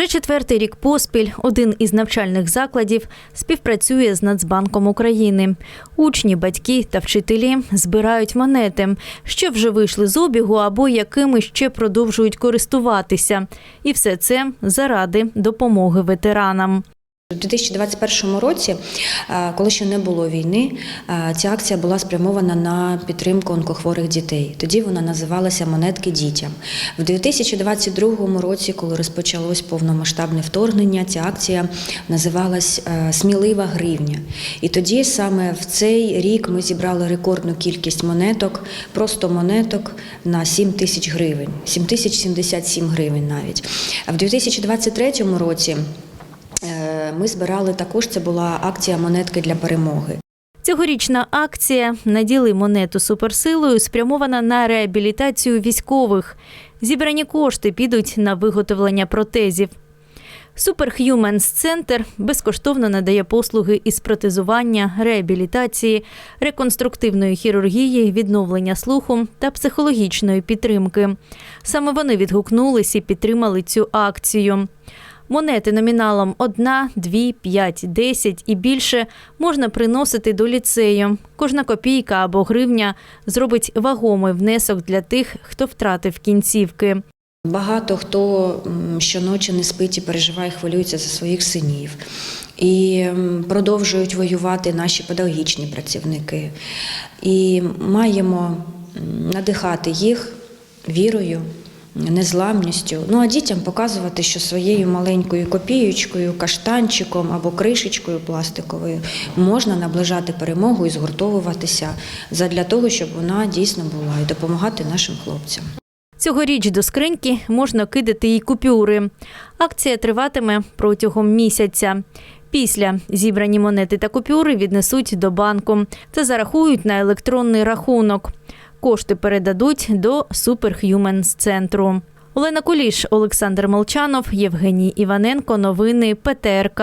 Вже четвертий рік поспіль один із навчальних закладів співпрацює з Нацбанком України. Учні, батьки та вчителі збирають монети, що вже вийшли з обігу або якими ще продовжують користуватися. І все це заради допомоги ветеранам. У 2021 році, е, коли ще не було війни, е, ця акція була спрямована на підтримку онкохворих дітей. Тоді вона називалася Монетки дітям. В 2022 році, коли розпочалось повномасштабне вторгнення, ця акція називалась е, Смілива гривня. І тоді саме в цей рік ми зібрали рекордну кількість монеток, просто монеток на 7 тисяч гривень, 7 тисяч 77 гривень навіть. А в 2023 році. Ми збирали також. Це була акція монетки для перемоги. Цьогорічна акція Наділи монету суперсилою спрямована на реабілітацію військових. Зібрані кошти підуть на виготовлення протезів. Superhumans Центр безкоштовно надає послуги із протезування, реабілітації, реконструктивної хірургії, відновлення слуху та психологічної підтримки. Саме вони відгукнулись і підтримали цю акцію. Монети номіналом 1, 2, 5, 10 і більше можна приносити до ліцею. Кожна копійка або гривня зробить вагомий внесок для тих, хто втратив кінцівки. Багато хто щоночі не спить і переживає, хвилюється за своїх синів. І продовжують воювати наші педагогічні працівники. І маємо надихати їх вірою, незламністю. Ну а дітям показувати, що своєю маленькою копієчкою, каштанчиком або кришечкою пластиковою можна наближати перемогу і згуртовуватися задля того, щоб вона дійсно була і допомагати нашим хлопцям. Цьогоріч до скриньки можна кидати і купюри. Акція триватиме протягом місяця. Після зібрані монети та купюри віднесуть до банку та зарахують на електронний рахунок. Кошти передадуть до Superhumans центру. Олена Куліш, Олександр Молчанов, Євгеній Іваненко. Новини ПТРК.